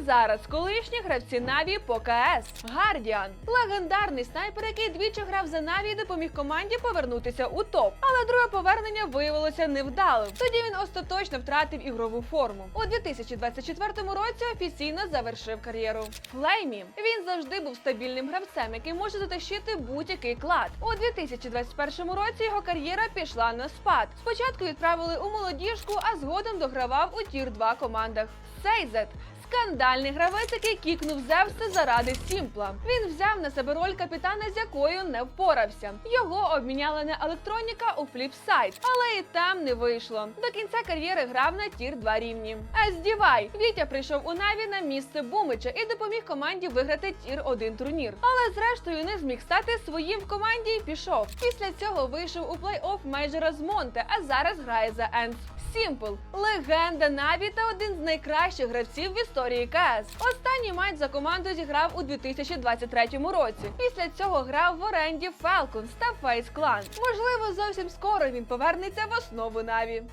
Зараз колишні гравці Наві по КС. Гардіан. Легендарний снайпер, який двічі грав за Наві і допоміг команді повернутися у топ. Але друге повернення виявилося невдалим. Тоді він остаточно втратив ігрову форму. У 2024 році офіційно завершив кар'єру. Флеймі. Він завжди був стабільним гравцем, який може затащити будь-який клад. У 2021 році його кар'єра пішла на спад. Спочатку відправили у молодіжку, а згодом догравав у тір 2 командах. Сейзет. Скандальний гравець, який кікнув Зевса заради Сімпла. Він взяв на себе роль капітана, з якою не впорався. Його обміняли на електроніка у фліпсайд, але і там не вийшло. До кінця кар'єри грав на тір 2 рівні. Ездівай Вітя прийшов у Наві на місце Бумича і допоміг команді виграти тір 1 турнір. Але зрештою не зміг стати своїм в команді і пішов. Після цього вийшов у плей-офф мейджора з Монте, а зараз грає за Енс. Сімпл легенда Наві та один з найкращих гравців в історії КС. Останній матч за команду зіграв у 2023 році. Після цього грав в оренді Falcons та Face Clan. Можливо, зовсім скоро він повернеться в основу Наві.